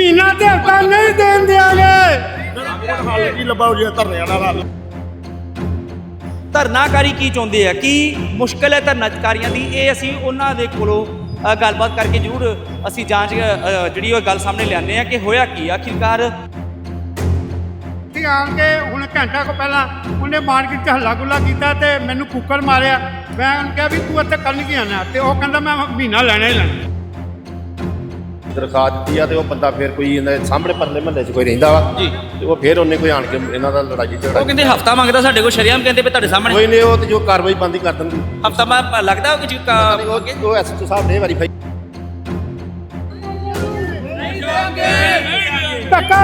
ਮਹੀਨਾ ਤੇ ਹਫਤਾ ਨਹੀਂ ਦੇਣ ਦਿਆਂਗੇ। ਹਾਲ ਕੀ ਲੱਭਾ ਜੀ ਧਰਨੇ ਵਾਲਾ ਹਾਲ ਧਰਨਾਕਾਰੀ ਕੀ ਚਾਹੁੰਦੇ ਆ? ਕੀ ਮੁਸ਼ਕਲ ਹੈ ਧਰਨਾਕਾਰੀਆਂ ਦੀ? ਇਹ ਅਸੀਂ ਉਹਨਾਂ ਦੇ ਕੋਲੋਂ ਗੱਲਬਾਤ ਕਰਕੇ ਜ਼ਰੂਰ ਅਸੀਂ ਜਾਂਚ ਜਿਹੜੀ ਉਹ ਗੱਲ ਸਾਹਮਣੇ ਲਿਆਉਂਦੇ ਆ ਕਿ ਹੋਇਆ ਕੀ? ਆਖਿਰਕਾਰ ਇੱਥੇ ਆਣ ਕੇ ਹੁਣ ਘੰਟਾ ਕੋ ਪਹਿਲਾਂ ਉਹਨੇ ਮਾਰਕੀਟ 'ਚ ਹੱਲਾ ਗੁੱਲਾ ਕੀਤਾ ਤੇ ਮੈਨੂੰ ਕੁੱਕਰ ਮਾਰਿਆ। ਮੈਂ ਉਹਨੂੰ ਕਿਹਾ ਵੀ ਤੂੰ ਇੱਥੇ ਕੱਲ ਕੀ ਆਣਾ ਤੇ ਉਹ ਕਹਿੰਦਾ ਮੈਂ ਮਹੀਨਾ ਲੈਣਾ ਹੀ ਲੈਣਾ। ਦਰਖਾਸਤ ਦਿੱਤੀ ਆ ਤੇ ਉਹ ਬੰਦਾ ਫਿਰ ਕੋਈ ਇਹਨਾਂ ਦੇ ਸਾਹਮਣੇ ਪਰਲੇ ਮਹੱਲੇ 'ਚ ਕੋਈ ਰਹਿੰਦਾ ਵਾ ਜੀ। ਤੇ ਉਹ ਫਿਰ ਉਹਨੇ ਕੋਈ ਆਣ ਕੇ ਇਹਨਾਂ ਦਾ ਲੜਾਈ ਝਗੜਾ ਉਹ ਕਹਿੰਦੇ ਹਫਤਾ ਮੰਗਦਾ ਸਾਡੇ ਕੋਲ ਸ਼ਰਿਆਮ ਕਹਿੰਦੇ ਵੀ ਤੁਹਾਡੇ ਸਾਹਮਣੇ। ਕੋਈ ਨਹੀਂ ਉਹ ਤੇ ਜੋ ਕਾਰਵਾਈ ਬੰਦੀ ਕਰ ਦੇਣਗੇ ਹਫਤਾ ਮੈਂ ਲੱਗਦਾ ਕਿ ਜੀ ਕਾ- ਉਹ ਉਹ ਐਸਐਚਓ ਸਾਹਿਬ ਨੇ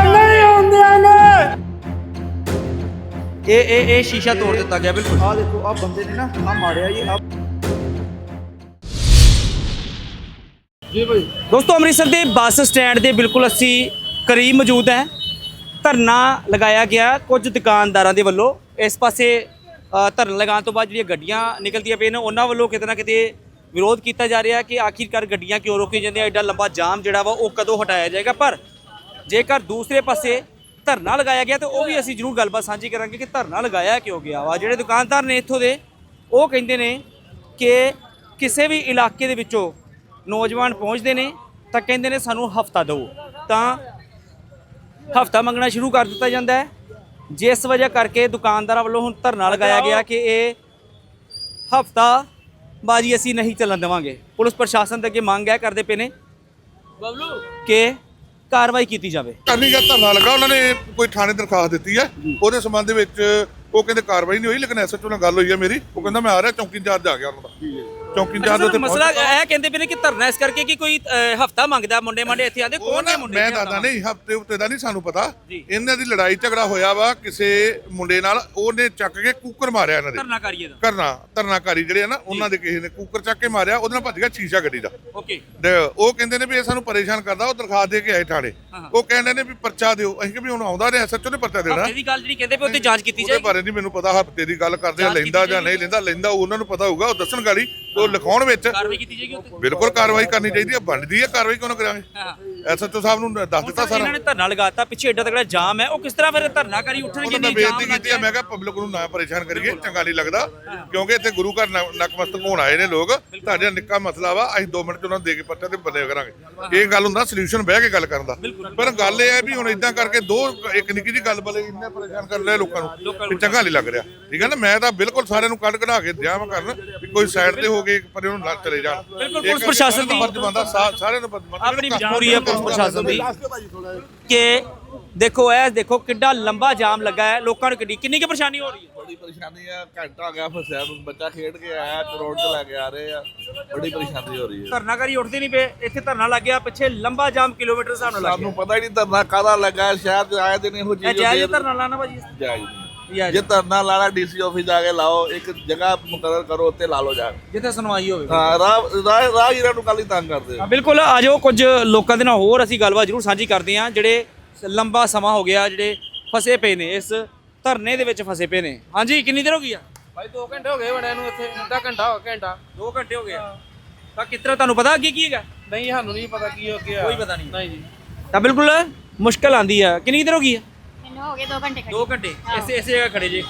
ਨਹੀਂ ਹੋਣ ਦਿਆਂਗੇ ਇਹ ਇਹ ਇਹ ਸ਼ੀਸ਼ਾ ਤੋੜ ਦਿੱਤਾ ਗਿਆ ਬਿਲਕੁਲ। ਆ ਦੇਖੋ ਆ ਬੰਦੇ ਨੇ ਨਾ ਆ ਮਾਰਿਆ ਜੀ ਆ ਦੋਸਤੋ ਅੰਮ੍ਰਿਤਸਰ ਦੇ ਬੱਸ ਸਟੈਂਡ ਦੇ ਬਿਲਕੁਲ ਅਸੀਂ ਕਰੀਬ ਮੌਜੂਦ ਹੈ। ਧਰਨਾ ਲਗਾਇਆ ਗਿਆ ਕੁਝ ਦੁਕਾਨਦਾਰਾਂ ਦੇ ਵੱਲੋਂ। ਇਸ ਪਾਸੇ ਅ, ਧਰਨਾ ਲਗਾਉਣ ਤੋਂ ਬਾਅਦ ਜਿਹੜੀਆਂ ਗੱਡੀਆਂ ਨਿਕਲਦੀਆਂ ਪਈਆਂ ਨੇ ਉਹਨਾਂ ਵੱਲੋਂ ਕਿਤੇ ਨਾ ਕਿਤੇ ਵਿਰੋਧ ਕੀਤਾ ਜਾ ਰਿਹਾ ਕਿ ਆਖਿਰਕਾਰ ਗੱਡੀਆਂ ਕਿਉਂ ਰੋਕੀ ਜਾਂਦੀਆਂ ਐਡਾ ਲੰਬਾ ਜਾਮ ਜਿਹੜਾ ਵਾ ਉਹ ਕਦੋਂ ਹਟਾਇਆ ਜਾਏਗਾ? ਪਰ ਜੇਕਰ ਦੂਸਰੇ ਪਾਸੇ ਧਰਨਾ ਲਗਾਇਆ ਗਿਆ ਤੇ ਉਹ ਵੀ ਅਸੀਂ ਜ਼ਰੂਰ ਗੱਲਬਾਤ ਸਾਂਝੀ ਕਰਾਂਗੇ ਕਿ ਧਰਨਾ ਲਗਾਇਆ ਕਿਉਂ ਗਿਆ ਵਾ। ਜਿਹੜੇ ਦੁਕਾਨਦਾਰ ਨੇ ਇੱਥੋਂ ਦੇ ਉਹ ਕਹਿੰਦੇ ਨੇ ਕਿ ਕਿਸੇ ਵੀ ਇਲਾਕੇ ਦੇ ਵਿੱਚੋਂ ਨੌਜਵਾਨ ਪਹੁੰਚਦੇ ਨੇ ਤਾਂ ਕਹਿੰਦੇ ਨੇ ਸਾਨੂੰ ਹਫਤਾ ਦਿਓ। ਤਾਂ ਹਫਤਾ ਮੰਗਣਾ ਸ਼ੁਰੂ ਕਰ ਦਿੱਤਾ ਜਾਂਦਾ ਹੈ। ਜਿਸ ਵਜ੍ਹਾ ਕਰਕੇ ਦੁਕਾਨਦਾਰਾਂ ਵੱਲੋਂ ਹੁਣ ਧਰਨਾ ਲਗਾਇਆ ਗਿਆ ਕਿ ਇਹ ਹਫਤਾ ਬਾਜੀ ਅਸੀਂ ਨਹੀਂ ਚੱਲਣ ਦੇਵਾਂਗੇ। ਪੁਲਿਸ ਪ੍ਰਸ਼ਾਸਨ ਦੇ ਅੱਗੇ ਮੰਗ ਹੈ ਕਰਦੇ ਪਏ ਨੇ ਬਬਲੂ। ਕਿ ਕਾਰਵਾਈ ਕੀਤੀ ਜਾਵੇ। ਕਰਨੀ ਜਾਂ ਧਰਨਾ ਲੱਗਾ ਉਹਨਾਂ ਨੇ ਕੋਈ ਥਾਣੇ ਦਰਖਾਸਤ ਦਿੱਤੀ ਹੈ। ਉਹਦੇ ਸੰਬੰਧ ਵਿੱਚ ਉਹ ਕਹਿੰਦੇ ਕਾਰਵਾਈ ਨਹੀਂ ਹੋਈ ਲੇਕਿਨ ਐਸਐਚਓ ਨਾਲ ਗੱਲ ਹੋਈ ਹੈ ਮੇਰੀ। ਉਹ ਕਹਿੰਦਾ ਮੈਂ ਆ ਰਿਹਾ ਚੌਕੀ ਇੰਚਾਰਜ ਆ ਗਿਆ ਉਹਨਾਂ ਦਾ। ਚੌਕੀ ਇੰਚਾਰਜ ਉੱਥੇ ਮਸਲਾ ਇਹ ਕਹਿੰਦੇ ਪਏ ਨੇ ਕਿ ਧਰਨਾ ਇਸ ਕਰਕੇ ਕਿ ਕੋਈ ਹਫਤਾ ਮੰਗਦਾ ਮੁੰਡੇ ਮਾਂਡੇ ਇੱਥੇ ਆਂਦੇ ਕੌਣ ਨੇ ਮੁੰਡੇ ਮੈਂ ਦੱਸਦਾ ਨਹੀਂ ਹਫ਼ਤੇ ਉੱਤੇ ਦਾ ਨਹੀਂ ਸਾਨੂੰ ਪਤਾ। ਇਹਨਾਂ ਦੀ ਲੜਾਈ ਝਗੜਾ ਹੋਇਆ ਵਾ ਕਿਸੇ ਮੁੰਡੇ ਨਾਲ ਉਹਨੇ ਚੱਕ ਕੇ ਕੂਕਰ ਮਾਰਿਆ ਇਹਨਾਂ ਦੇ। ਧਰਨਾ ਕਰੀਏ ਦਾ ਕਰਨਾ ਧਰਨਾਕਾਰੀ ਜਿਹੜੇ ਆ ਨਾ ਉਹਨਾਂ ਦੇ ਕਿਸੇ ਨੇ ਕੂਕਰ ਚੱਕ ਕੇ ਮਾਰਿਆ ਉਹਦੇ ਨਾਲ ਭੱਜ ਗਿਆ ਸ਼ੀਸ਼ਾ ਗੱਡੀ ਦਾ। ਓਕੇ। ਤੇ ਉਹ ਕਹਿੰਦੇ ਨੇ ਵੀ ਇਹ ਸਾਨੂੰ ਪਰੇਸ਼ਾਨ ਕਰਦਾ ਉਹ ਦਰਖਾਸਤ ਦੇ ਕੇ ਆਏ ਥਾਣੇ। ਉਹ ਕਹਿੰਦੇ ਨੇ ਵੀ ਪਰਚਾ ਦਿਓ। ਅਸੀਂ ਕਿ ਵੀ ਹੁਣ ਆਉਂਦਾ ਨੇ ਐਸਐਚਓ ਨੇ ਪਰਚਾ ਦੇਣਾ। ਹਫ਼ਤੇ ਦੀ ਗੱਲ ਜਿਹੜੀ ਕਹਿੰਦੇ ਪਏ ਉੱਤੇ ਜਾਂਚ ਕੀਤੀ ਉਹਦੇ ਜਾਏਗੀ। ਬਾਰੇ ਨਹੀਂ ਮੈਨੂੰ ਪਤਾ ਹਫ਼ਤੇ ਦੀ ਗੱਲ ਕਰਦੇ ਲੈਂਦਾ ਜਾਂ ਨਹੀਂ ਲੈਂਦਾ ਲੈਂਦਾ ਉਹਨਾਂ ਨੂੰ ਪਤਾ ਹੋਊਗਾ ਉਹ ਦੱਸਣ ਗਾੜੀ ਉਹ ਲਿਖਾਉਣ ਵਿੱਚ ਕਾਰਵਾਈ ਕੀਤੀ ਜਾਏਗੀ ਉੱਤੇ ਬਿਲਕੁਲ ਕਾਰਵਾਈ ਕਰਨੀ ਚਾਹੀਦੀ ਹੈ ਬਣਦੀ ਹੈ ਕਾਰਵਾਈ ਕਿਉਂ ਨਾ ਕਰਾਂਗੇ? ਹਾਂ। ਐਸਐਚਓ ਸਾਹਿਬ ਨੂੰ ਦੱਸ ਦਿੱਤਾ ਸਾਰਾ। ਇਹਨਾਂ ਨੇ ਧਰਨਾ ਲਗਾਤਾ ਪਿੱਛੇ ਏਡਾ ਤਕੜਾ ਜਾਮ ਹੈ। ਉਹ ਕਿਸ ਤਰ੍ਹਾਂ ਫਿਰ ਧਰਨਾਕਾਰੀ ਉੱਠਣਗੇ? ਉਹਨਾਂ ਨਹੀਂ ਜਾਮ ਲੱਗ ਹੈ। ਮੈਂ ਕਿਹਾ ਪਬਲਿਕ ਨੂੰ ਨਾ ਪਰੇਸ਼ਾਨ ਕਰੀਏ ਚੰਗਾ ਨਹੀਂ ਲੱਗਦਾ ਕਿਉਂਕਿ ਇੱਥੇ ਗੁਰੂ ਘਰ ਨਕਮਸਤਕ ਹੋਣ ਆਏ ਨੇ ਲੋਕ। ਤੁਹਾਡੇ ਨਿੱਕਾ ਮਸਲਾ ਵਾ ਅਸੀਂ 2 ਮਿੰਟ ਚ ਉਹਨਾਂ ਨੂੰ ਦੇ ਕੇ ਪੱਟੇ ਤੇ ਬੰਦੇ ਕਰਾਂਗੇ। ਇਹ ਗੱਲ ਹੁੰਦਾ ਸੋਲੂਸ਼ਨ ਬਹਿ ਕੇ ਗੱਲ ਕਰਨ ਦਾ। ਪਰ ਗੱਲ ਇਹ ਹੈ ਵੀ ਹੁਣ ਇਦਾਂ ਕਰਕੇ ਦੋ ਇੱਕ ਨਿੱਕੀ ਜੀ ਗੱਲ ਬਲੇ ਇੰਨੇ ਪਰੇਸ਼ਾਨ ਕਰ ਰਹੇ ਲੋਕਾਂ ਨੂੰ ਚੰਗਾ ਨਹੀਂ ਲੱਗ ਰਿਹਾ। ਠੀਕ ਹੈ ਨਾ? ਮੈਂ ਤਾਂ ਬਿਲਕੁਲ ਸਾਰਿਆਂ ਨੂੰ ਕੱਢ ਕਢਾ ਕੇ ਦਿਆਂ ਮੈਂ ਕਰਨ ਵੀ ਕੋਈ ਸਾਈਡ ਤੇ ਹੋ ਇੱਕ ਪਰੇ ਨੂੰ ਲੱਗ ਚਲੇ ਜਾਣ। ਬਿਲਕੁਲ, ਪੁਲਿਸ ਪ੍ਰਸ਼ਾਸਨ ਦੀ- ਫਰਜ਼ ਬਣਦਾ ਸਾ- ਸਾਰਿਆਂ ਨੂੰ ਬਣਦਾ ਆਪਣੀ ਮਜਬੂਰੀ ਹੈ ਪੁਲਿਸ ਪ੍ਰਸ਼ਾਸਨ ਦੀ ਕਿ ਦੇਖੋ ਇਹ ਦੇਖੋ ਕਿੱਡਾ ਲੰਬਾ ਜਾਮ ਲੱਗਾ ਹੈ ਲੋਕਾਂ ਨੂੰ ਕਿੰਨੀ ਕਿੰਨੀ ਕੀ ਪਰੇਸ਼ਾਨੀ ਹੋ ਰਹੀ ਹੈ ਬੜੀ ਪਰੇਸ਼ਾਨੀ ਆ ਘੰਟਾ ਹੋ ਗਿਆ ਫਸਿਆ ਨੂੰ ਬੱਚਾ ਖੇਡ ਕੇ ਆਇਆ ਰੋਡ ਤੇ ਲੈ ਕੇ ਆ ਰਹੇ ਆ ਬੜੀ ਪਰੇਸ਼ਾਨੀ ਹੋ ਰਹੀ ਹੈ ਧਰਨਾਕਾਰੀ ਉੱਠਦੇ ਨਹੀਂ ਪਏ ਇੱਥੇ ਧਰਨਾ ਲੱਗ ਗਿਆ ਪਿੱਛੇ ਲੰਬਾ ਜਾਮ ਕਿਲੋਮੀਟਰ ਹਿਸਾਬ ਨਾਲ ਲੱਗ ਸਾਨੂੰ ਪਤਾ ਹੀ ਨਹੀਂ ਧਰਨਾ ਕਾਹਦਾ ਲੱਗਾ ਸ਼ਹਿਰ ਚ ਆਏ ਦਿਨ ਇਹੋ ਗਿਆ ਇਹ ਜਾਇਜ਼। ਧਰਨਾ ਲਾਣਾ ਭਾਜੀ ਜਾਇਜ਼ ਨਹੀਂ। ਜੇ ਧਰਨਾ ਲਾਣਾ ਡੀਸੀ ਆਫਿਸ ਜਾ ਕੇ ਲਾਓ ਇੱਕ ਜਗ੍ਹਾ ਮੁਕਰਰ ਕਰੋ ਉੱਤੇ ਲਾ ਲਓ ਜਾ ਕੇ। ਜਿੱਥੇ ਸੁਣਵਾਈ ਹੋਵੇ। ਹਾਂ ਰਾਹ ਰਾਹ ਰਾਹਗੀਰਾਂ ਨੂੰ ਕੱਲ ਹੀ ਤੰਗ ਕਰਦੇ ਹਾਂ, ਬਿਲਕੁਲ ਆ ਜਾਓ ਕੁਝ ਲੋਕਾਂ ਦੇ ਨਾਲ ਹੋਰ ਅਸੀਂ ਗੱਲਬਾਤ ਜ਼ਰੂਰ ਸਾਂਝੀ ਕਰਦੇ ਹਾਂ ਜਿਹੜੇ ਲੰਬਾ ਸਮਾਂ ਹੋ ਗਿਆ ਜਿਹੜੇ ਫਸੇ ਪਏ ਨੇ ਇਸ ਧਰਨੇ ਦੇ ਵਿੱਚ ਫਸੇ ਪਏ ਨੇ। ਹਾਂਜੀ ਕਿੰਨੀ ਦੇਰ ਹੋ ਗਈ ਆ? ਭਾਈ 2 ਘੰਟੇ ਹੋ ਗਏ ਬੜਿਆਂ ਨੂੰ ਇੱਥੇ ਅੱਧਾ ਘੰਟਾ ਹੋ ਘੰਟਾ। 2 ਘੰਟੇ ਹੋ ਗਏ ਤਾਂ ਕਿਸ ਤਰ੍ਹਾਂ ਤੁਹਾਨੂੰ ਪਤਾ ਅੱਗੇ ਕੀ ਹੈਗਾ? ਨਹੀਂ ਸਾਨੂੰ ਨਹੀਂ ਪਤਾ ਕੀ ਹੋ ਗਿਆ। ਕੋਈ ਪਤਾ ਨਹੀਂ। ਨਹੀਂ ਜੀ। ਤਾਂ ਬਿਲਕੁਲ ਮੁਸ਼ਕਲ ਆਂਦੀ ਆ। ਕਿੰਨੀ ਦੇਰ ਹੋ ਗਈ ਆ? ਹੋ ਗਏ 2 ਘੰਟੇ ਖੜੇ। 2 ਘੰਟੇ ਇਸੇ ਇਸੇ ਜਗ੍ਹਾ ਖੜੇ ਜੇ।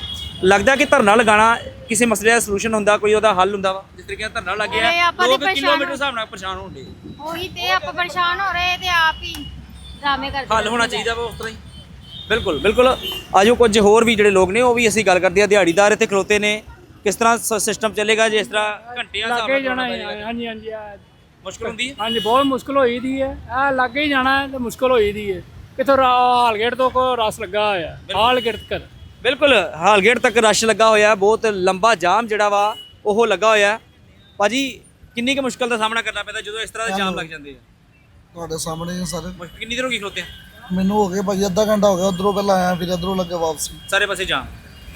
ਲੱਗਦਾ ਕਿ ਧਰਨਾ ਲਗਾਉਣਾ ਕਿਸੇ ਮਸਲੇ ਦਾ ਸੋਲੂਸ਼ਨ ਹੁੰਦਾ ਕੋਈ ਉਹਦਾ ਹੱਲ ਹੁੰਦਾ ਵਾ? ਜਿਸ ਤਰੀਕੇ ਨਾਲ ਧਰਨਾ ਅਰੇ ਲੱਗਿਆ ਆਪਾਂ 2 ਤੇ ਕਿਲੋਮੀਟਰ ਹਿਸਾਬ ਨਾਲ ਪਰੇਸ਼ਾਨ ਹੋਣ ਦੇ ਉਹੀ ਤੇ ਆਪਾਂ ਪਰੇਸ਼ਾਨ ਹੋ ਰਹੇ ਤੇ ਆਪ ਹੀ ਡਰਾਮੇ ਕਰਦੇ ਹੱਲ ਹੋਣਾ ਚਾਹੀਦਾ ਵਾ ਉਸ ਤਰ੍ਹਾਂ ਹੀ। ਬਿਲਕੁਲ ਬਿਲਕੁਲ। ਆਜੋ ਕੁਝ ਹੋਰ ਵੀ ਜਿਹੜੇ ਲੋਕ ਨੇ ਉਹ ਵੀ ਅਸੀਂ ਗੱਲ ਕਰਦੇ ਆ ਦਿਹਾੜੀਦਾਰ ਇੱਥੇ ਖਲੋਤੇ ਨੇ। ਕਿਸ ਤਰ੍ਹਾਂ ਸਿਸਟਮ ਚੱਲੇਗਾ ਜੇ ਇਸ ਤਰ੍ਹਾਂ ਘੰਟਿਆਂ ਹਿਸਾਬ ਲੱਗੇ ਨਾਲ ਜਾਣਾ ਹੈ, ਹਾਂਜੀ ਹਾਂਜੀ ਆ- ਮੁਸ਼ਕਲ ਹੁੰਦੀ ਹੈ? ਹਾਂਜੀ ਬਹੁਤ ਮੁਸ਼ਕਲ ਹੋਈ ਦੀ ਹੈ। ਆ ਲੱਗੇ ਹੀ ਜਾਣਾ ਹੈ ਤੇ ਮੁਸ਼ਕਲ ਹੋਈ ਦੀ ਹੈ। ਕਿਥੋਂ ਹਾਲਗੇਟ ਤੋਂ ਕੋ ਰਸ ਲੱਗਾ ਹੋਇਆ? ਹਾਲਗੇਟ ਤੱਕ। ਬਿਲਕੁਲ ਹਾਲਗੇਟ ਤੱਕ ਰਸ਼ ਲੱਗਾ ਹੋਇਆ ਬਹੁਤ ਲੰਬਾ ਜਾਮ ਜਿਹੜਾ ਵਾ ਉਹ ਲੱਗਾ ਹੋਇਆ। ਭਾਜੀ ਕਿੰਨੀ ਕੁ ਮੁਸ਼ਕਲ ਦਾ ਸਾਹਮਣਾ ਕਰਨਾ ਪੈਂਦਾ ਜਦੋਂ ਇਸ ਤਰ੍ਹਾਂ ਦੇ ਜਾਮ ਲੱਗ ਜਾਂਦੇ ਆ? ਤੁਹਾਡੇ ਸਾਹਮਣੇ ਹੀ ਆ ਸਾਰੇ। ਮੁਸ਼ਕਲ ਕਿੰਨੀ ਦੇਰ ਹੋ ਗਈ ਖਲੋਤੇ ਆ? ਮੈਨੂੰ ਹੋ ਗਏ ਭਾਜੀ ਅੱਧਾ ਘੰਟਾ ਹੋ ਗਿਆ ਉਧਰੋਂ ਪਹਿਲਾਂ ਆਇਆ ਫਿਰ ਇਧਰੋਂ ਲੱਗੇ ਵਾਪਸੀ। ਸਾਰੇ ਪਾਸੇ ਜਾਮ।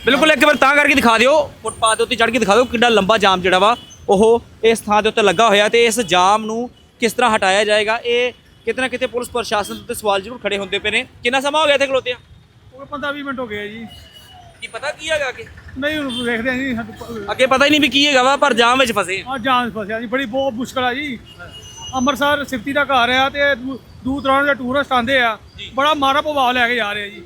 ਬਿਲਕੁਲ ਇੱਕ ਵਾਰ ਤਾਂ ਕਰਕੇ ਦਿਖਾ ਦਿਓ ਫੁੱਟਪਾਥ ਦੇ ਉੱਤੇ ਚੜ੍ਹ ਕੇ ਦਿਖਾ ਦਿਓ ਕਿੰਨਾ ਲੰਬਾ ਜਾਮ ਜਿਹੜਾ ਵਾ ਉਹ ਇਸ ਥਾਂ ਦੇ ਉੱਤੇ ਲੱਗਾ ਹੋਇਆ ਤੇ ਇਸ ਜਾਮ ਨੂੰ ਕਿਸ ਤਰ੍ਹਾਂ ਹਟਾਇਆ ਜਾਏਗਾ ਇਹ ਕਿਤੇ ਨਾ ਕਿਤੇ ਪੁਲਿਸ ਪ੍ਰਸ਼ਾਸਨ ਦੇ ਉੱਤੇ ਸਵਾਲ ਜ਼ਰੂਰ ਖੜੇ ਹੁੰਦੇ ਪਏ ਨੇ। ਕਿੰਨਾ ਸਮਾਂ ਹੋ ਗਿਆ ਇੱਥੇ ਖਲੋਤੇ ਆ ਉਹ 15 20 ਮਿੰਟ ਹੋ ਗਏ ਜੀ। ਕੀ ਪਤਾ ਕੀ ਹੈਗਾ ਕਿ ਨਹੀਂ ਹੁਣ ਵੇਖਦੇ ਆ ਜੀ ਸਾਨੂੰ ਅੱਗੇ ਪਤਾ ਹੀ ਨਹੀਂ ਵੀ ਕੀ ਹੈਗਾ ਵਾ ਪਰ ਜਾਮ ਵਿੱਚ ਫਸੇ ਆ। ਆ ਜਾਨ ਫਸਿਆ ਜੀ ਬੜੀ ਬਹੁਤ ਮੁਸ਼ਕਲ ਆ ਜੀ। ਅੰਮ੍ਰਿਤਸਰ ਸਿਫਤੀ ਦਾ ਘਰ ਆ ਤੇ ਦੂਰ ਦਰਾਡੇ ਦੇ ਟੂਰਿਸਟ ਆਉਂਦੇ ਆ। ਬੜਾ ਮਾਰਾ ਪ੍ਰਭਾਵ ਲੈ ਕੇ ਜਾ ਰਹੇ ਆ ਜੀ।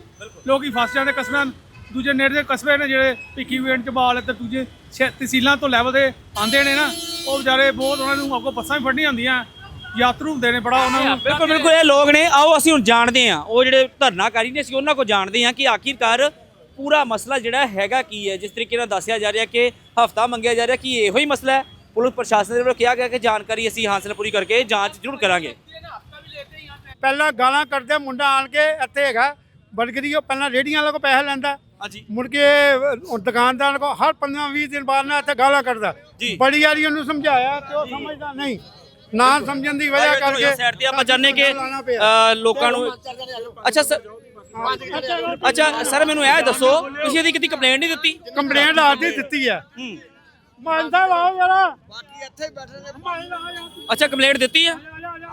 ਲੋਕੀ ਫਸ ਜਾਂਦੇ ਕਸਬਿਆਂ ਦੂਜੇ ਨੇੜੇ ਦੇ ਕਸਬੇ ਨੇ ਜਿਹੜੇ ਭਿੱਖੀ ਵੇਂਟ ਚਬਾਲ ਤੇ ਦੂਜੇ ਸ਼ਹਿ- ਤਹਿਸੀਲਾਂ ਤੋਂ ਲੈਵਲ ਦੇ ਆਉਂਦੇ ਨੇ ਨਾ ਉਹ ਵਿਚਾਰੇ ਬਹੁਤ ਉਹਨਾਂ ਨੂੰ ਅੱਗੋਂ ਬੱਸਾਂ ਵੀ ਫੜਨੀਆਂ ਹੁੰਦੀਆਂ। ਯਾਤਰੂ ਹੁੰਦੇ ਨੇ ਬੜਾ ਉਹਨਾਂ ਨੂੰ। ਬਿਲਕੁਲ ਬਿਲਕੁਲ ਇਹ ਲੋਕ ਨੇ ਆਓ ਅਸੀਂ ਹੁਣ ਜਾਣਦੇ ਹਾਂ। ਉਹ ਜਿਹੜੇ ਧਰਨਾਕਾਰੀ ਨੇ ਅਸੀਂ ਉਹਨਾਂ ਕੋਲ ਜਾਣਦੇ ਹਾਂ ਕਿ ਆਖਿਰਕਾਰ ਪੂਰਾ ਮਸਲਾ ਜਿਹੜਾ ਹੈਗਾ ਕੀ ਹੈ। ਜਿਸ ਤਰੀਕੇ ਨਾਲ ਦੱਸਿਆ ਜਾ ਰਿਹਾ ਕਿ ਹਫਤਾ ਮੰਗਿਆ ਜਾ ਰਿਹਾ ਕਿ ਇਹੋ ਹੀ ਮਸਲਾ ਹੈ। ਪੁਲਿਸ ਪ੍ਰਸ਼ਾਸਨ ਦੇ ਵੱਲੋਂ ਕਿਹਾ ਗਿਆ ਕਿ ਜਾਣਕਾਰੀ ਅਸੀਂ ਹਾਸਲ ਪੂਰੀ ਕਰਕੇ ਜਾਂਚ ਜ਼ਰੂਰ ਕਰਾਂਗੇ। ਪਹਿਲਾਂ ਗਾਲਾਂ ਕੱਢਦੇ ਮੁੰਡਾ ਆਣ ਕੇ ਇੱਥੇ ਹੈਗਾ ਬਰਗਰੀ ਉਹ ਪਹਿਲਾਂ ਰੇੜੀਆਂ ਵਾਲੇ ਕੋ ਪੈਸੇ ਲੈਂਦਾ। ਹਾਂਜੀ। ਮੁੜ ਕੇ ਅਹ, ਦੁਕਾਨਦਾਰ ਕੋ ਹਰ 15 20 ਦਿਨ ਬਾਅਦ ਨਾ ਇੱਥੇ ਗਾਲਾਂ ਕੱਢਦਾ। ਬੜੀ ਵਾਰੀ ਉਹਨੂੰ ਸਮਝਾਇਆ ਤੇ ਉਹ ਸਮਝਦਾ ਨਹੀਂ। ਨਾ ਸਮਝਣ ਦੀ ਵਜ੍ਹਾ ਕਰਕੇ ਸਾਈਡ ਤੇ ਆਪਾਂ ਚਾਹੁੰਦੇ ਕਿ ਲੋਕਾਂ ਨੂੰ ਅੱਛਾ ਸਰ ਅੱਛਾ ਸਰ ਮੈਨੂੰ ਇਹ ਦੱਸੋ ਤੁਸੀਂ ਇਹਦੀ ਕਿਤੇ ਕੰਪਲੇਂਟ ਨਹੀਂ ਦਿੱਤੀ? ਕੰਪਲੇਂਟ ਆਦੀ ਦਿੱਤੀ ਹੈ ਹੂੰ। ਮਾਨ ਸਾਹਿਬ ਆਓ ਜਰਾ। ਅੱਛਾ ਕੰਪਲੇਂਟ ਦਿੱਤੀ ਆ?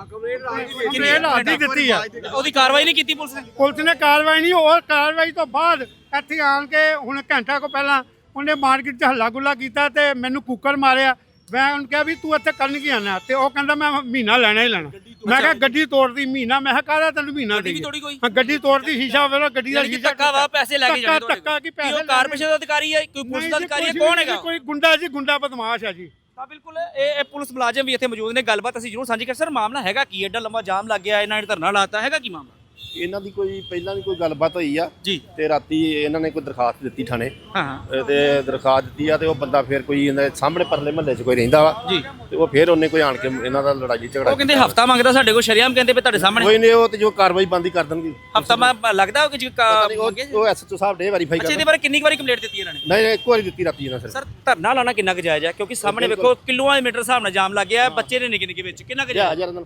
ਕੰਪਲੇਂਟ ਆਦੀ ਦਿੱਤੀ ਹੈ ਉਹਦੀ ਕਾਰਵਾਈ ਨਹੀਂ ਕੀਤੀ ਪੁਲਿਸ ਨੇ? ਪੁਲਿਸ ਨੇ ਕਾਰਵਾਈ ਨਹੀਂ ਹੋਰ ਕਾਰਵਾਈ ਤੋਂ ਬਾਅਦ ਇੱਥੇ ਆਣ ਕੇ ਹੁਣ ਘੰਟਾ ਕੋ ਪਹਿਲਾਂ ਉਹਨੇ ਮਾਰਕੀਟ 'ਚ ਹੱਲਾ ਗੁੱਲਾ ਕੀਤਾ ਤੇ ਮੈਨੂੰ ਕੁੱਕਰ ਮਾਰਿਆ। ਮੈਂ ਉਹਨੂੰ ਕਿਹਾ ਵੀ ਤੂੰ ਇੱਥੇ ਕਰਨ ਕੀ ਆਣਾ ਤੇ ਉਹ ਕਹਿੰਦਾ ਮੈਂ ਮਹੀਨਾ ਲੈਣਾ ਹੀ ਲੈਣਾ। ਮੈਂ ਕਿਹਾ ਗੱਡੀ ਤੋੜਦੀ ਮਹੀਨਾ। ਮੈਂ ਕਿਹਾ ਕਾਹਦਾ ਤੈਨੂੰ ਮਹੀਨਾ ਗੱਡੀ ਵੀ ਦੇਈਏ? ਤੋੜੀ ਕੋਈ? ਹਾਂ ਗੱਡੀ ਤੋੜਦੀ ਸ਼ੀਸ਼ਾ ਵੇਲੋ ਗੱਡੀ ਦਾ ਸ਼ੀਸ਼ਾ ਧੱਕਾ ਵਾ ਪੈਸੇ ਲੈ ਕੇ ਜਾਣੇ ਤੁਹਾਡੇ ਧੱਕਾ ਕੀ ਪੈਸੇ ਉਹ? ਕਾਰਪੋਰੇਸ਼ਨ ਦਾ ਅਧਿਕਾਰੀ ਹੈ ਕੋਈ ਪੁਲਿਸ ਦਾ ਅਧਿਕਾਰੀ ਹੈ ਕੌਣ ਹੈਗਾ? ਕੋਈ ਗੁੰਡਾ ਜੀ ਗੁੰਡਾ ਬਦਮਾਸ਼ ਹੈ ਜੀ। ਤਾਂ ਬਿਲਕੁਲ ਇਹ ਇਹ ਪੁਲਿਸ ਮੁਲਾਜ਼ਮ ਵੀ ਇੱਥੇ ਮੌਜੂਦ ਨੇ। ਗੱਲਬਾਤ ਅਸੀਂ ਜ਼ਰੂਰ ਸਾਂਝੀ ਕਰ। ਸਰ ਮਾਮਲਾ ਹੈਗਾ ਕੀ? ਐਡਾ ਲੰਬਾ ਜਾਮ ਲੱਗ ਗਿਆ ਇਹਨਾਂ ਨੇ ਧਰਨਾ ਲਾਤਾ ਹੈਗਾ ਕੀ ਮਾਮਲਾ? ਇਹਨਾਂ ਦੀ ਕੋਈ ਪਹਿਲਾਂ ਵੀ ਕੋਈ ਗੱਲਬਾਤ ਹੋਈ ਆ ਜੀ। ਤੇ ਰਾਤੀ ਇਹਨਾਂ ਨੇ ਕੋਈ ਦਰਖਾਸਤ ਦਿੱਤੀ ਥਾਣੇ। ਹਾਂ ਅਹ ਤੇ ਦਰਖਾਸਤ ਦਿੱਤੀ ਆ ਤੇ ਉਹ ਬੰਦਾ ਫਿਰ ਕੋਈ ਇਹਨਾਂ ਦੇ ਸਾਹਮਣੇ ਪਰਲੇ ਮਹੱਲੇ 'ਚ ਕੋਈ ਰਹਿੰਦਾ ਵਾ। ਜੀ। ਤੇ ਉਹ ਫਿਰ ਉਹਨੇ ਕੋਈ ਆਣ ਕੇ ਇਹਨਾਂ ਦਾ ਲੜਾਈ ਝਗੜਾ ਉਹ ਕਹਿੰਦੇ ਹਫਤਾ ਮੰਗਦਾ ਸਾਡੇ ਕੋਲ ਸ਼ਰਿਆਮ ਕਹਿੰਦੇ ਵੀ ਤੁਹਾਡੇ ਸਾਹਮਣੇ। ਕੋਈ ਨਹੀਂ ਉਹ ਤੇ ਜੋ ਕਾਰਵਾਈ ਬੰਦੀ ਕਰ ਦੇਣਗੇ। ਹਫਤਾ ਮੈਂ ਲੱਗਦਾ ਕਿ ਜੀ ਪਤਾ ਨੀ, ਮੰਗੇ ਉਹ ਉਹ ਐਸਐਚਓ ਸਾਹਿਬ ਦੇ ਵੈਰੀਫਾਈ ਅੱਛਾ ਕਰ ਇਹਦੇ ਬਾਰੇ ਕਿੰਨੀ ਵਾਰੀ ਕੰਪਲੇਂਟ ਦਿੱਤੀ ਇਹਨਾਂ ਨੇ? ਨਹੀਂ ਨਹੀਂ ਇੱਕ ਵਾਰੀ ਦਿੱਤੀ ਰਾਤੀ ਇਹਨਾਂ ਸਿਰ ਸਰ ਧਰਨਾ ਲਾਣਾ ਕਿੰਨਾ ਕੁ ਜਾਇਜ਼ ਹੈ? ਕਿਉਂਕਿ ਸਾਹਮਣੇ ਵੇਖੋ ਕਿਲੋਆਂ ਦੇ ਮੀਟਰ ਹਿਸਾਬ ਨਾਲ ਜਾਮ ਲੱਗ ਗਿਆ ਬੱਚੇ ਨੇ ਨਿੱਕੇ ਨਿੱਕੇ ਵਿੱਚ। ਕਿੰਨਾ ਕੁ ਜਾ ਜਾਇਜ਼ ਹਜ਼ਾਰ ਨਾਲ।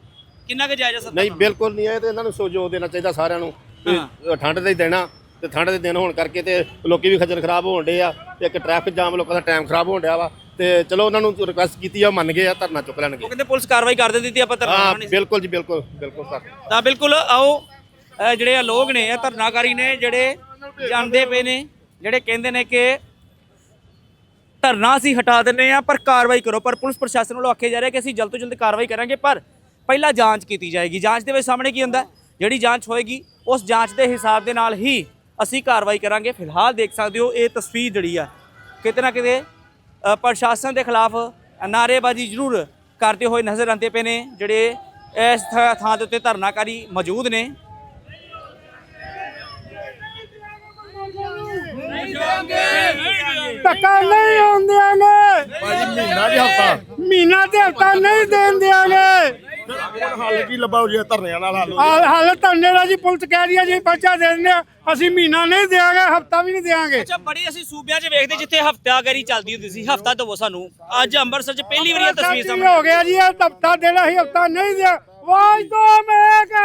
ਕਿੰਨਾ ਕੁ ਜਾਇਜ਼ ਹੈ ਨਹੀਂ ਬਿਲਕੁਲ ਨਹੀਂ ਇਹ ਤੇ ਇਹਨਾਂ ਨੂੰ ਸੋਜੋ ਦੇਣਾ ਚਾਹੀਦਾ ਸਾਰਿਆਂ ਨੂੰ ਵੀ ਠੰਡ ਦੇ ਦੇਣਾ ਤੇ ਠੰਡ ਦੇ ਦਿਨ ਹੋਣ ਕਰਕੇ ਤੇ ਲੋਕੀ ਵੀ ਖੱਜਲ ਖਰਾਬ ਹੋਣ ਡੇ ਆ ਤੇ ਇੱਕ ਟ੍ਰੈਫਿਕ ਜਾਮ ਲੋਕਾਂ ਦਾ ਟਾਈਮ ਖਰਾਬ ਹੋਣ ਡਿਆ ਵਾ ਤੇ ਚਲੋ ਉਹਨਾਂ ਨੂੰ ਰਿਕੁਐਸਟ ਕੀਤੀ ਆ ਮੰਨ ਗਏ ਆ ਧਰਨਾ ਚੁੱਕ ਲੈਣਗੇ। ਉਹ ਕਹਿੰਦੇ ਪੁਲਿਸ ਕਾਰਵਾਈ ਕਰ ਦਿੰਦੀ ਆਪਾਂ ਧਰਨਾ ਹਾਂ। ਬਿਲਕੁਲ ਜੀ ਬਿਲਕੁਲ ਬਿਲਕੁਲ ਸਰ। ਤਾਂ ਬਿਲਕੁਲ ਆਓ ਜਿਹੜੇ ਆ ਲੋਕ ਨੇ ਇਹ ਧਰਨਾਕਾਰੀ ਨੇ ਜਿਹੜੇ ਜਾਣਦੇ ਪਏ ਨੇ ਜਿਹੜੇ ਕਹਿੰਦੇ ਨੇ ਕਿ ਧਰਨਾ ਅਸੀਂ ਹਟਾ ਦਿੰਨੇ ਆ ਪਰ ਕਾਰਵਾਈ ਕਰੋ ਪਰ ਪੁਲਿਸ ਪ੍ਰਸ਼ਾਸਨ ਵੱਲੋਂ ਆਖਿਆ ਜਾ ਰਿਹਾ ਕਿ ਅਸੀਂ ਜਲਦ ਤੋਂ ਜਲਦ ਕਾਰਵਾਈ ਕਰਾਂਗੇ ਪਰ ਪਹਿਲਾਂ ਜਾਂਚ ਕੀਤੀ ਜਾਏਗੀ। ਜਾਂਚ ਦੇ ਵਿੱਚ ਸਾਹਮਣੇ ਕੀ ਹੁੰਦਾ? ਜਿਹੜੀ ਜਾਂਚ ਹੋਏਗੀ ਉਸ ਜਾਂਚ ਦੇ ਹਿਸਾਬ ਦੇ ਨਾਲ ਹੀ ਅਸੀਂ ਕਾਰਵਾਈ ਕਰਾਂਗੇ। ਫਿਲਹਾਲ ਦੇਖ ਸਕਦੇ ਹੋ ਇਹ ਤਸਵੀਰ ਜਿਹੜੀ ਆ ਕਿਤੇ ਨਾ ਕਿਤੇ ਪ੍ਰਸ਼ਾਸਨ ਦੇ ਖਿਲਾਫ ਨਾਅਰੇਬਾਜ਼ੀ ਜ਼ਰੂਰ ਕਰਦੇ ਹੋਏ ਨਜ਼ਰ ਆਉਂਦੇ ਪਏ ਨੇ। ਜਿਹੜੇ ਇਸ ਥਾਂ ਦੇ ਉੱਤੇ ਧਰਨਾਕਾਰੀ ਮੌਜੂਦ ਨੇ। ਧੱਕਾ ਨਹੀਂ ਹੋਣ ਦਿਆਂਗੇ ਭਾਜੀ ਮਹੀਨਾ ਦੀ ਹਫਤਾ। ਮਹੀਨਾ ਤੇ ਹਫਤਾ ਨਹੀਂ ਦੇਣ ਦਿਆਂਗੇ ਹੱਲ ਕੀ ਲੱਭਾ ਜੇ ਧਰਨਿਆਂ ਨਾਲ ਹੱਲ ਹਾਲ ਹਾਲ ਧੰਨੇ ਦਾ ਜੀ ਪੁਲਿਸ ਕਹਿ ਰਹੀ ਹੈ ਜੀ ਬੱਚਾ ਦੇ ਦਿੰਦੇ ਆ। ਅਸੀਂ ਮਹੀਨਾ ਨਹੀਂ ਦਿਆਂਗੇ ਹਫਤਾ ਵੀ ਨਹੀਂ ਦਿਆਂਗੇ। ਅੱਛਾ ਬੜੀ ਅਸੀਂ ਸੂਬਿਆਂ 'ਚ ਵੇਖਦੇ ਜਿੱਥੇ ਹਫਤਾਗਰੀ ਚੱਲਦੀ ਹੁੰਦੀ ਸੀ। ਹਫਤਾ ਦਵੋ ਸਾਨੂੰ। ਅੱਜ ਅੰਮ੍ਰਿਤਸਰ 'ਚ ਪਹਿਲੀ ਵਾਰੀ ਇਹ ਤਸਵੀਰ ਸਾਡੀ ਸਾਹਮਣੇ ਹੋ ਗਿਆ ਜੀ ਇਹ ਹਫਤਾ ਦੇਣਾ ਸੀ ਹਫਤਾ ਨਹੀਂ ਦਿਆ। ਵਾਜ ਦੋ ਮੈਂ ਕਹ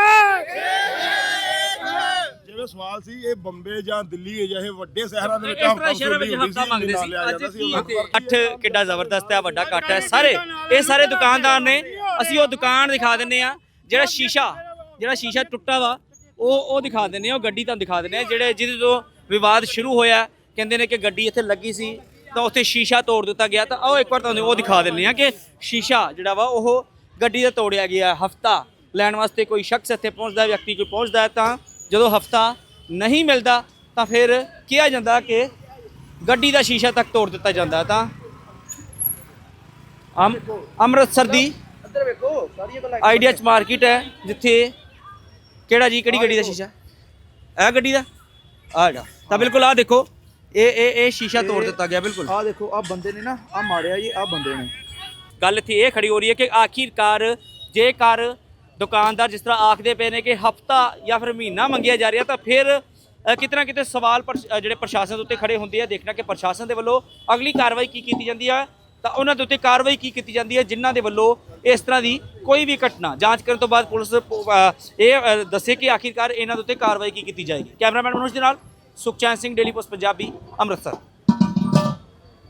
ਜਿਵੇਂ ਸਵਾਲ ਸੀ ਇਹ ਬੰਬੇ ਜਾਂ ਦਿੱਲੀ ਜਿਹੇ ਵੱਡੇ ਸ਼ਹਿਰਾਂ ਦੇ ਵਿੱਚ ਇਸ ਤਰ੍ਹਾਂ ਸ਼ਹਿਰਾਂ ਵਿੱਚ ਹਫਤਾ ਮੰਗਦੇ ਸੀ। ਅੱਜ ਕੀ ਅੱਠ ਕਿੱਡਾ ਜ਼ਬਰਦਸਤ ਹੈ ਵੱਡਾ ਕੱਟ ਹੈ। ਸਾਰੇ ਇਹ ਸਾਰੇ ਦੁਕਾਨਦਾਰ ਨੇ ਅਸੀਂ ਉਹ ਦੁਕਾਨ ਦਿਖਾ ਦਿੰਨੇ ਆ ਜਿਹੜਾ ਸ਼ੀਸ਼ਾ ਜਿਹੜਾ ਸ਼ੀਸ਼ਾ ਟੁੱਟਾ ਵਾ, ਉਹ ਉਹ ਦਿਖਾ ਦਿੰਨੇ ਆ ਉਹ ਗੱਡੀ ਤੁਹਾਨੂੰ ਦਿਖਾ ਦਿੰਨੇ ਆ ਜਿਹੜੇ ਜਿਹਦੇ ਤੋਂ ਵਿਵਾਦ ਸ਼ੁਰੂ ਹੋਇਆ, ਕਹਿੰਦੇ ਨੇ ਕਿ ਗੱਡੀ ਇੱਥੇ ਲੱਗੀ ਸੀ, ਤਾਂ ਉੱਥੇ ਸ਼ੀਸ਼ਾ ਤੋੜ ਦਿੱਤਾ ਗਿਆ, ਤਾਂ ਆਓ ਇੱਕ ਵਾਰ ਤੁਹਾਨੂੰ ਉਹ ਦਿਖਾ ਦਿੰਨੇ ਆ ਕਿ ਸ਼ੀਸ਼ਾ ਜਿਹੜਾ ਵਾ, ਉਹ ਗੱਡੀ ਦਾ ਤੋੜਿਆ ਗਿਆ, ਹਫਤਾ ਲੈਣ ਵਾਸਤੇ ਕੋਈ ਸ਼ਖਸ ਇੱਥੇ ਪਹੁੰਚਦਾ, ਵਿਅਕਤੀ ਕੋਈ ਪਹੁੰਚਦਾ, ਤਾਂ ਜਦੋਂ ਹਫਤਾ ਨਹੀਂ ਮਿਲਦਾ, ਤਾਂ ਫਿਰ ਕਿਹਾ ਜਾਂਦਾ ਕਿ ਗੱਡੀ ਦਾ ਸ਼ੀਸ਼ਾ ਤੱਕ ਤੋੜ ਦਿੱਤਾ ਜਾਂਦਾ, ਤਾਂ ਅਮ, ਅੰਮ੍ਰਿਤਸਰ ਦੀ ਇੱਧਰ ਵੇਖੋ ਗੱਲ ਆਈਡੀਆ ਚ ਮਾਰਕੀਟ ਹੈ ਜਿੱਥੇ ਕਿਹੜਾ ਜੀ ਕਿਹੜੀ ਗੱਡੀ ਦਾ ਸ਼ੀਸ਼ਾ? ਇਹ ਗੱਡੀ ਦਾ? ਆ ਜਿਹੜਾ ਤਾਂ ਬਿਲਕੁਲ ਆ ਦੇਖੋ ਇਹ ਇਹ ਇਹ ਸ਼ੀਸ਼ਾ ਤੋੜ ਦਿੱਤਾ ਗਿਆ ਬਿਲਕੁਲ। ਆ ਦੇਖੋ ਆ ਬੰਦੇ ਨੇ ਨਾ ਆ ਮਾਰਿਆ ਜੀ ਆ ਬੰਦੇ ਨੇ। ਗੱਲ ਇੱਥੇ ਇਹ ਖੜੀ ਹੋ ਰਹੀ ਹੈ ਕਿ ਆਖਿਰਕਾਰ ਜੇਕਰ ਦੁਕਾਨਦਾਰ ਜਿਸ ਤਰ੍ਹਾਂ ਆਖਦੇ ਪਏ ਨੇ ਕਿ ਹਫਤਾ ਜਾਂ ਫਿਰ ਮਹੀਨਾ ਮੰਗਿਆ ਜਾ ਰਿਹਾ ਤਾਂ ਫਿਰ ਅ, ਕਿਤੇ ਸਵਾਲ ਜਿਹੜੇ ਪ੍ਰਸ਼ਾਸਨ ਦੇ ਉੱਤੇ ਖੜੇ ਹੁੰਦੇ ਆ ਦੇਖਣਾ ਕਿ ਪ੍ਰਸ਼ਾਸਨ ਦੇ ਵੱਲੋਂ ਅਗਲੀ ਕਾਰਵਾਈ ਕੀ ਕੀਤੀ ਜਾਂਦੀ ਹੈ ਤਾਂ ਉਹਨਾਂ ਦੇ ਉੱਤੇ ਕਾਰਵਾਈ ਕੀ ਕੀਤੀ ਜਾਂਦੀ ਹੈ, ਜਿਨ੍ਹਾਂ ਦੇ ਵੱਲੋਂ ਇਸ ਤਰ੍ਹਾਂ ਦੀ ਕੋਈ ਵੀ ਘਟਨਾ? ਜਾਂਚ ਕਰਨ ਤੋਂ ਬਾਅਦ ਪੁਲਿਸ ਇਹ ਦੱਸੇ ਕਿ ਆਖਿਰਕਾਰ ਇਹਨਾਂ ਦੇ ਉੱਤੇ ਕਾਰਵਾਈ ਕੀ ਕੀਤੀ ਜਾਏਗੀ? ਕੈਮਰਾਮੈਨ ਮਨੋਜ ਦੇ ਨਾਲ ਸੁਖਚੈਨ ਸਿੰਘ, ਡੇਲੀ ਪੋਸਟ, ਪੰਜਾਬੀ, ਅੰਮ੍ਰਿਤਸਰ।